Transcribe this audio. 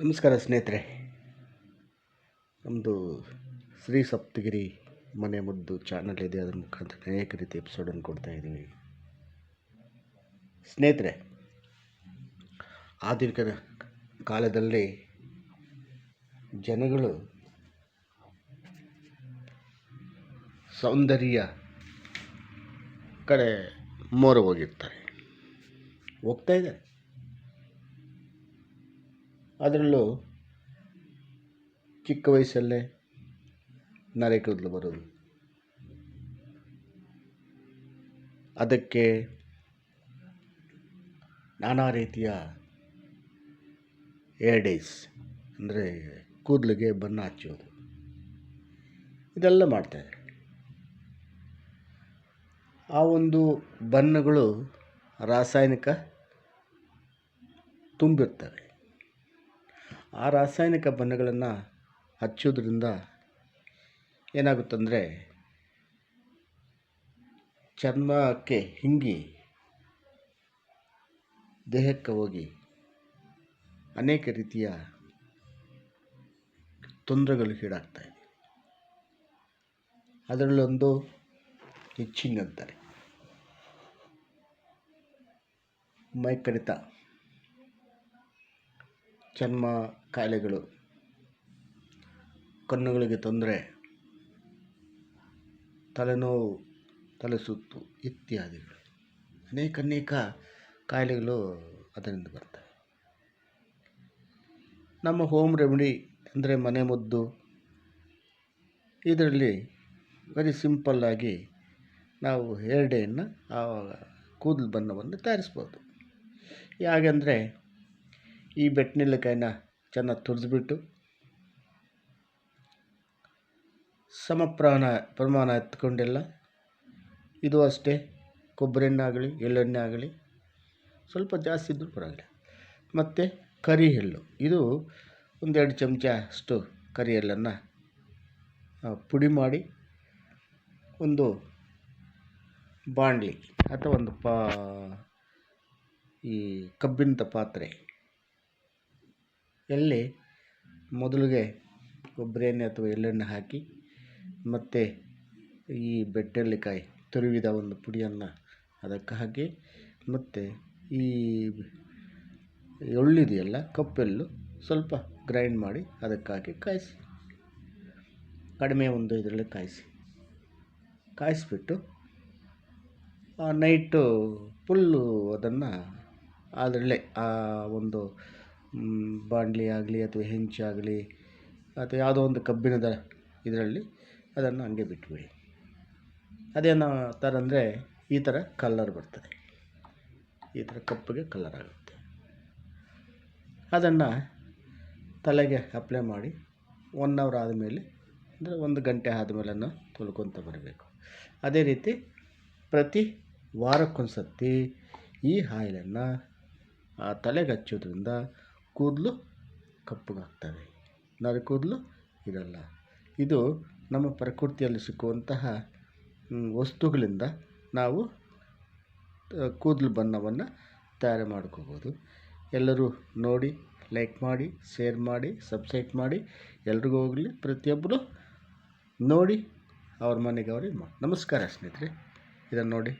ನಮಸ್ಕಾರ ಸ್ನೇಹಿತರೆ. ನಮ್ಮದು ಶ್ರೀ ಸಪ್ತಗಿರಿ ಮನೆ ಮುದ್ದು ಚಾನಲ್ ಇದೆ. ಅದರ ಮುಖಾಂತರ ಅನೇಕ ರೀತಿ ಎಪಿಸೋಡನ್ನು ಕೊಡ್ತಾ ಇದ್ದೀವಿ. ಸ್ನೇಹಿತರೆ, ಆಧುನಿಕ ಕಾಲದಲ್ಲಿ ಜನಗಳು ಸೌಂದರ್ಯ ಕಡೆ ಮೋರ ಹೋಗಿರ್ತಾರೆ ಹೋಗ್ತಾ ಇದ್ದಾರೆ. ಅದರಲ್ಲೂ ಚಿಕ್ಕ ವಯಸ್ಸಲ್ಲೇ ನರೆ ಕೂದಲು ಬರೋದು. ಅದಕ್ಕೆ ನಾನಾ ರೀತಿಯ ಏರ್ ಡೇಸ್ ಅಂದರೆ ಕೂದಲಿಗೆ ಬಣ್ಣ ಹಚ್ಚೋದು. ಇದೆಲ್ಲ ಮಾಡ್ತಾರೆ. ಆ ಒಂದು ಬಣ್ಣಗಳು ರಾಸಾಯನಿಕ ತುಂಬಿರ್ತವೆ. ಆ ರಾಸಾಯನಿಕ ಬಣ್ಣಗಳನ್ನು ಹಚ್ಚೋದ್ರಿಂದ ಏನಾಗುತ್ತಂದರೆ ಚರ್ಮಕ್ಕೆ ಹಿಂಗಿ ದೇಹಕ್ಕೆ ಹೋಗಿ ಅನೇಕ ರೀತಿಯ ತೊಂದರೆಗಳು ಇದೆ. ಅದರಲ್ಲೊಂದು ಇಚ್ಚಿಂಗ್ ಅಂತಾರೆ ಮೈ ಕಡಿತ ಚರ್ಮ ಕಾಯಿಲೆಗಳು, ಕಣ್ಣುಗಳಿಗೆ ತೊಂದರೆ, ತಲೆನೋವು ತಲೆ ಸುತ್ತು ಇತ್ಯಾದಿಗಳು. ಅನೇಕ ಅನೇಕ ಕಾಯಿಲೆಗಳು ಅದರಿಂದ ಬರ್ತವೆ. ನಮ್ಮ ಹೋಮ್ ರೆಮಿಡಿ ಅಂದರೆ ಮನೆ ಮದ್ದು. ಇದರಲ್ಲಿ ವೆರಿ ಸಿಂಪಲ್ಲಾಗಿ ನಾವು ಹೇರ್ ಆವಾಗ ಕೂದಲು ಬಣ್ಣವನ್ನು ತಯಾರಿಸ್ಬೋದು. ಹೇಗೆಂದರೆ ಈ ಬೆಟ್ಟನೆಲ್ಲಿಕಾಯಿನ ಚೆನ್ನಾಗಿ ತುರಿದ್ಬಿಟ್ಟು ಸಮ ಪ್ರಮಾಣ ಎತ್ಕೊಂಡೆಲ್ಲ. ಇದು ಅಷ್ಟೇ ಕೊಬ್ಬರಿ ಎಣ್ಣೆ ಆಗಲಿ ಎಳ್ಳೆಣ್ಣೆ ಆಗಲಿ ಸ್ವಲ್ಪ ಜಾಸ್ತಿ ಇದ್ದರೂ ಪರವಾಗಿಲ್ಲ. ಮತ್ತು ಕರಿ ಎಳ್ಳು ಇದು ಒಂದೆರಡು ಚಮಚ ಅಷ್ಟು ಕರಿ ಎಳ್ಳನ್ನು ಪುಡಿ ಮಾಡಿ ಒಂದು ಬಾಣಲಿ ಅಥವಾ ಒಂದು ಪಾ ಈ ಕಬ್ಬಿಣದ ಪಾತ್ರೆ ಎಲ್ಲಿ? ಮೊದಲಿಗೆ ಕೊಬ್ಬರಿ ಎಣ್ಣೆ ಅಥವಾ ಎಳ್ಳೆಣ್ಣೆ ಹಾಕಿ, ಮತ್ತು ಈ ಬೆಟ್ಟೆಲ್ಲಿಕಾಯಿ ತುರಿವಿದ ಒಂದು ಪುಡಿಯನ್ನು ಅದಕ್ಕೆ ಹಾಕಿ, ಮತ್ತು ಈ ಎಳ್ಳಿದೆಯಲ್ಲ, ಕಪ್ಪೆಳ್ಳು ಸ್ವಲ್ಪ ಗ್ರೈಂಡ್ ಮಾಡಿ ಅದಕ್ಕೆ ಹಾಕಿ ಕಾಯಿಸಿ. ಕಡಿಮೆ ಒಂದು ಇದರಲ್ಲಿ ಕಾಯಿಸಿ. ಕಾಯಿಸಿಬಿಟ್ಟು ನೈಟು ಫುಲ್ಲು ಅದನ್ನು ಅದರಲ್ಲೇ ಆ ಒಂದು ಬಾಣಲಿ ಆಗಲಿ ಅಥವಾ ಹೆಂಚಾಗಲಿ ಅಥವಾ ಯಾವುದೋ ಒಂದು ಕಬ್ಬಿಣದ ಇದರಲ್ಲಿ ಅದನ್ನು ಹಂಗೆ ಬಿಟ್ಬಿಡಿ. ಅದೇನೋ ಥರ ಅಂದರೆ ಈ ಥರ ಕಲ್ಲರ್ ಬರ್ತದೆ. ಈ ಥರ ಕಪ್ಪಿಗೆ ಕಲ್ಲರ್ ಆಗುತ್ತೆ. ಅದನ್ನು ತಲೆಗೆ ಅಪ್ಲೈ ಮಾಡಿ ಒನ್ ಅವರ್ ಆದಮೇಲೆ ಅಂದರೆ ಒಂದು ಗಂಟೆ ಆದಮೇಲನ್ನು ತೊಳ್ಕೊತ ಬರಬೇಕು. ಅದೇ ರೀತಿ ಪ್ರತಿ ವಾರಕ್ಕೊಂದು ಸರ್ತಿ ಈ ಆಯಿಲನ್ನು ಆ ತಲೆಗೆ ಹಚ್ಚೋದ್ರಿಂದ ಕೂದಲು ಕಪ್ಪಗಾಗ್ತವೆ. ನರ ಕೂದಲು ಇರಲ್ಲ. ಇದು ನಮ್ಮ ಪ್ರಕೃತಿಯಲ್ಲಿ ಸಿಕ್ಕುವಂತಹ ವಸ್ತುಗಳಿಂದ ನಾವು ಕೂದಲು ಬಣ್ಣವನ್ನು ತಯಾರು ಮಾಡ್ಕೋಬೋದು. ಎಲ್ಲರೂ ನೋಡಿ, ಲೈಕ್ ಮಾಡಿ, ಶೇರ್ ಮಾಡಿ, ಸಬ್ಸ್ಕ್ರೈಬ್ ಮಾಡಿ. ಎಲ್ರಿಗೂ ಹೋಗಲಿ. ಪ್ರತಿಯೊಬ್ಬರು ನೋಡಿ, ಅವ್ರ ಮನೆಗೆ ಅವ್ರಿಗೆ ಮಾಡಿ ನಮಸ್ಕಾರ ಸ್ನೇಹಿತರೆ. ಇದನ್ನು ನೋಡಿ.